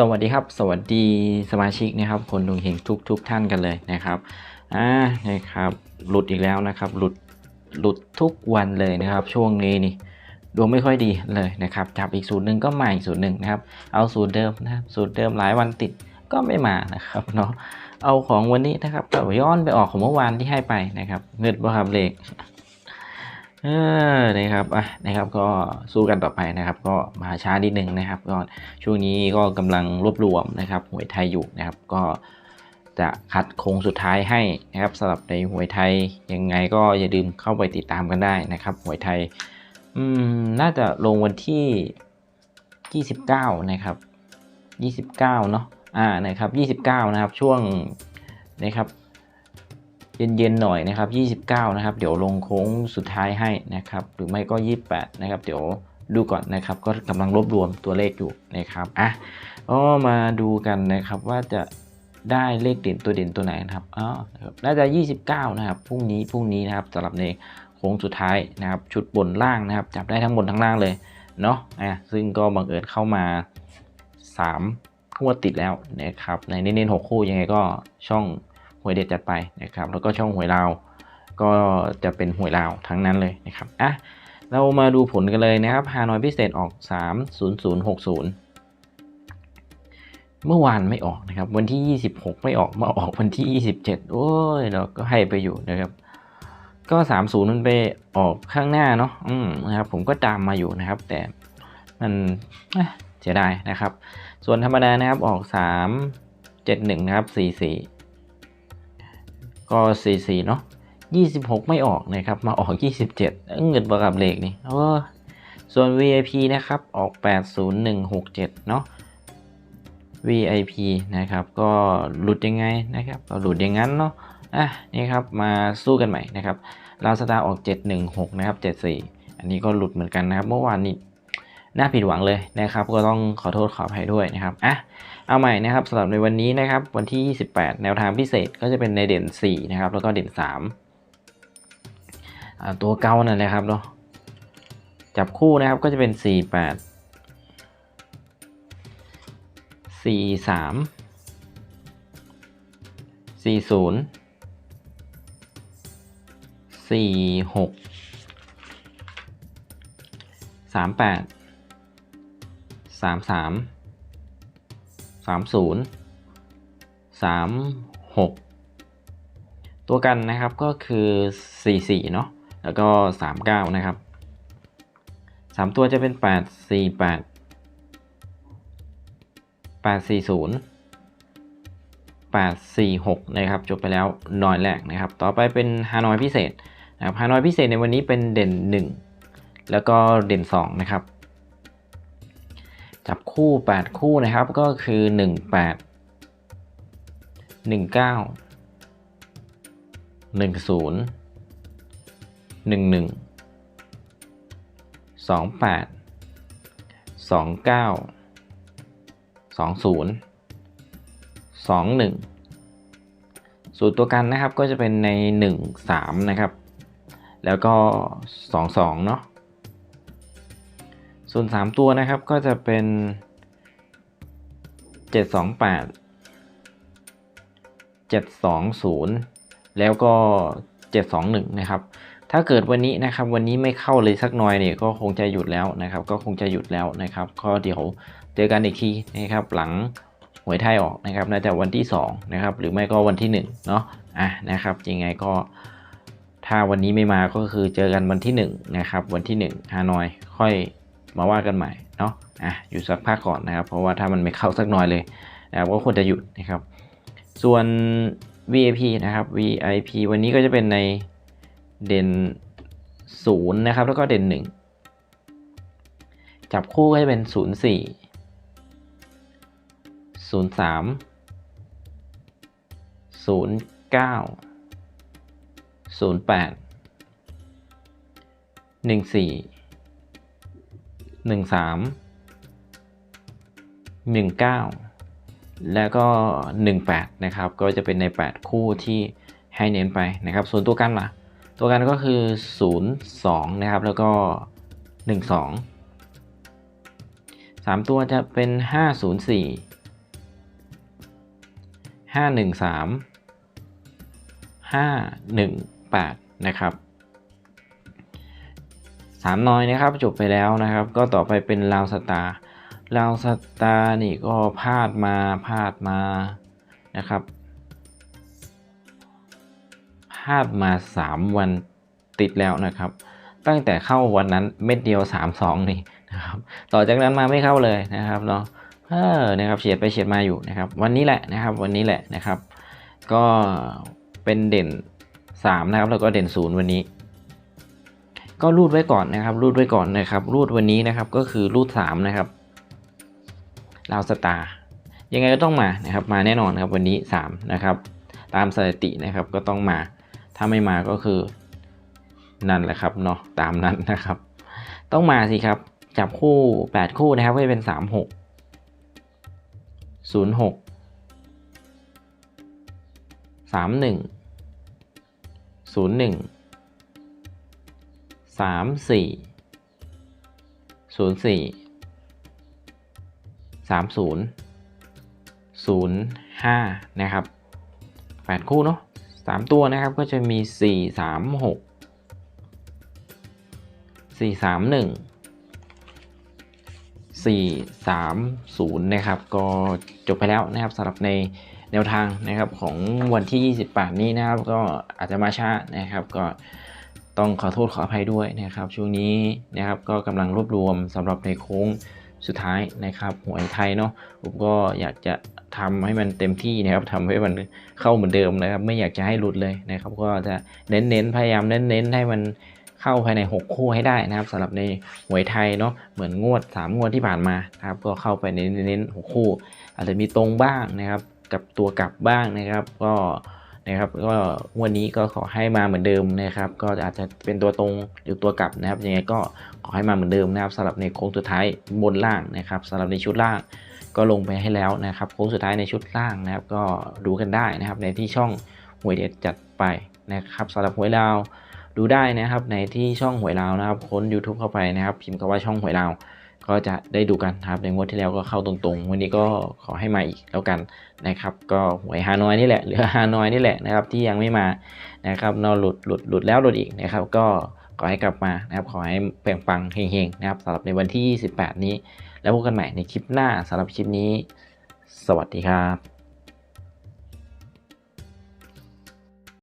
สวัสดีครับ สวัสดีสมาชิกนะครับ คนดวงเฮงทุกทุกท่านกันเลยนะครับอ่านะครับ หลุดอีกแล้วนะครับ หลุดหลุดทุกวันเลยนะครับ ช่วงนี้นี่ดวงไม่ค่อยดีเลยนะครับจับอีกสูตรหนึ่งก็มาอีกสูตรหนึ่งนะครับ เอาสูตรเดิมนะครับสูตรเดิมหลายวันติดก็ไม่มานะครับเนาะเอาของวันนี้นะครับก็ย้อนไปออกของเมื่อวานที่ให้ไปนะครับเงินบ่ครับเลข เออนะครับอะนะครับก็สู้กันต่อไปนะครับ ก็มาช้านิดนึงนะครับ ก็ช่วงนี้ก็กำลังรวบรวมนะครับหวยไทยอยู่นะครับ ก็จะคัดโค้งสุดท้ายให้นะครับสำหรับในหวยไทยยังไงก็อย่าลืมเข้าไปติดตามกันได้นะครับหวยไทยอืมน่าจะลงวันที่ 29 นะครับ 29 เนาะอ่านะครับ 29 นะครับช่วงนะครับ เย็นๆหน่อยนะครับ 29 นะครับ เดี๋ยวลงโค้งสุดท้ายให้นะครับ หรือไม่ก็ 28 นะครับ เดี๋ยวดูก่อนนะครับ ก็กำลังรวบรวมตัวเลขอยู่นะครับอะก็มาดูกันนะครับว่าจะได้เลขเด่นตัวเด่นตัวไหนนะครับอ๋อน่าจะ 29 นะครับ พรุ่งนี้ พรุ่งนี้นะครับสำหรับในโค้งสุดท้ายนะครับ ชุดบนล่างนะครับ จับได้ทั้งบนทั้งล่างเลยเนาะ อะ ซึ่งก็บังเอิญเข้ามา3คู่ติดแล้วนะครับ ในเน้นๆ6คู่ยังไงก็ช่อง วยเด็ดจัดไปนะครับแล้วก็ช่องหวยลาวก็จะเป็นหวยลาวทั้งนั้นเลยนะครับอะเรามาดูผลกันเลยนะครับฮานอยพิเศษออก 30060 เมื่อวานไม่ออกนะครับ วันที่ 26 ไม่ออกมาออกวันที่ 27 โอ้ยเราก็ให้ไปอยู่นะครับ ก็ 30 มันไปออกข้างหน้าเนาะอืมนะครับผมก็ตามมาอยู่นะครับ แต่มันเอ๊ะเสียดายนะครับ ส่วนธรรมดานะครับออก 3 71 นะครับ 44 ก็ 44 เนาะ26 ไม่ออกนะครับ มาออก 27 เงินประกับเลขนี่โอ้ส่วน VIP นะครับ ออก 80167 เนาะ VIP นะครับ ก็หลุดยังไงนะครับ ก็หลุดอย่างนั้นเนาะ อะ นี่ครับ มาสู้กันใหม่นะครับลาซาดาออก 716 นะครับ 74 อันนี้ก็หลุดเหมือนกันนะครับ เมื่อวานนี้ น่าผิดหวังเลยนะครับ ก็ต้องขอโทษขออภัยด้วยนะครับอะเอาใหม่นะครับสำหรับในวันนี้นะครับ วันที่ 28 แนวทางพิเศษก็จะเป็นในเด่น 4 นะครับ แล้วก็เด่น3ตัวเก้านั่นแหละครับเนาะจับคู่นะครับก็จะเป็น 48สี่สามสี่ศูนย์สี่หก สามสามสามศูนย์สามหกตัวกันนะครับก็คือสี่สี่เนาะแล้วก็สามเก้านะครับสามตัวจะเป็นแปดสี่แปด840 846 นะครับ จบไปแล้วนอยแรกนะครับ ต่อไปเป็นฮานอยพิเศษนะครับฮานอยพิเศษในวันนี้เป็นเด่น 1 แล้วก็เด่น 2 นะครับ จับคู่ 8 คู่นะครับก็คือ 18 19 10 11 28 29 20 21 สูตรตัวกันนะครับก็จะเป็นใน 1 3 นะครับ แล้วก็ 2 2 เนาะ ส่วน 3 ตัวนะครับก็จะเป็น 7 2 8 7 2 0 แล้วก็ 7 2 1 นะครับ ถ้าเกิดวันนี้นะครับวันนี้ไม่เข้าเลยสักหน่อยเนี่ยก็คงจะหยุดแล้วนะครับ ก็คงจะหยุดแล้วนะครับก็เดี๋ยวเจอกันอีกทีนะครับหลังหวยไทยออกนะครับน่าจะวันที่2นะครับหรือไม่ก็วันที่1เนาะอะนะครับยังไงก็ถ้าวันนี้ไม่มาก็คือเจอกันวันที่1นะครับวันที่1ฮานอยค่อย มาว่ากันใหม่เนาะอะหยุดสักพักก่อนนะครับ เพราะว่าถ้ามันไม่เข้าสักหน่อยเลยนะครับก็ควรจะหยุดนะครับ ส่วน VIP นะครับ VIP วันนี้ก็จะเป็นในเด่น0นะครับ แล้วก็เด่น 1 จับคู่ก็จะเป็น 0 4 0 3 0 9 0 8 1 4 หนึ่งสามหนึ่งเก้าแล้วก็หนึ่งแปดนะครับก็จะเป็นในแปดคู่ที่ให้เน้นไปนะครับ ส่วนตัวกันล่ะ ตัวกันก็คือศูนย์สองนะครับแล้วก็หนึ่งสองสามตัวจะเป็นห้าศูนย์สี่ห้าหนึ่งสามห้าหนึ่งแปดนะครับ สามน้อยนะครับจบไปแล้วนะครับ ก็ต่อไปเป็นลาวสตาร์ลาวสตาร์นี่ก็พลาดมาพลาดมานะครับพลาดมา 3 วันติดแล้วนะครับ ตั้งแต่เข้าวันนั้นเม็ดเดียว 3 2 นี่นะครับต่อจากนั้นมาไม่เข้าเลยนะครับเนาะเออนะครับเฉียดไปเฉียดมาอยู่นะครับ วันนี้แหละนะครับ วันนี้แหละนะครับ ก็เป็นเด่น 3 นะครับ แล้วก็เด่น 0 วันนี้ ก็รูดไว้ก่อนนะครับ รูดไว้ก่อนนะครับ รูดวันนี้นะครับก็คือรูด3นะครับลาวสตาร์ยังไงก็ต้องมานะครับ มาแน่นอนครับวันนี้3นะครับตามสถิตินะครับก็ต้องมา ถ้าไม่มาก็คือนั่นแหละครับเนาะตามนั้นนะครับ ต้องมาสิครับ จับคู่ 8 คู่นะครับก็จะเป็น 3 6 0 6 3 1 0 1 3 4 0 4 3 0 0 5นะครับ8คู่เนาะสามตัวนะครับก็จะมีสี่สามหกสี่สามหนึ่งสี่สามศูนย์นะครับ ก็จบไปแล้วนะครับสำหรับในแนวทางนะครับของวันที่ 28 นี้นะครับ ก็อาจจะมาช้านะครับก็ ต้องขอโทษขออภัยด้วยนะครับ ช่วงนี้นะครับก็กำลังรวบรวมสำหรับในโค้งสุดท้ายนะครับหวยไทยเนาะผมก็อยากจะทำให้มันเต็มที่นะครับทำให้มันเข้าเหมือนเดิมนะครับ ไม่อยากจะให้หลุดเลยนะครับ ก็จะเน้นๆพยายามเน้นๆให้มันเข้าภายใน 6 คู่ให้ได้นะครับสำหรับในหวยไทยเนาะเหมือนงวด 3 งวดที่ผ่านมานะครับก็เข้าไปเน้นๆ6คู่ อาจจะมีตรงบ้างนะครับ กับตัวกลับบ้างนะครับ ก็ นะครับก็วันนี้ก็ขอให้มาเหมือนเดิมนะครับ ก็อาจจะเป็นตัวตรงหรือตัวกลับนะครับยังไงก็ขอให้มาเหมือนเดิมนะครับสำหรับในโค้งสุดท้ายบนล่างนะครับสำหรับในชุดล่างก็ลงไปให้แล้วนะครับโค้งสุดท้ายในชุดล่างนะครับ ก็ดูกันได้นะครับ ในที่ช่องหวยเด็ดจัดไปนะครับสำหรับหวยลาวดูได้นะครับในที่ช่องหวยลาวนะครับค้น YouTube เข้าไปนะครับ พิมพ์คำว่าช่องหวยลาว ก็จะได้ดูกันนะครับในงวดที่แล้วก็เข้าตรงๆ วันนี้ก็ขอให้มาอีกแล้วกันนะครับ ก็หวยฮานอยนี่แหละเหลือฮานอยนี่แหละนะครับ ที่ยังไม่มานะครับนอนหลุดหลุดหลุดแล้วหลุดอีกนะครับ ก็ขอให้กลับมานะครับขอให้แปลงปังเฮงๆนะครับสำหรับในวันที่28นี้ แล้วพบกันใหม่ในคลิปหน้าสำหรับคลิปนี้ สวัสดีครับ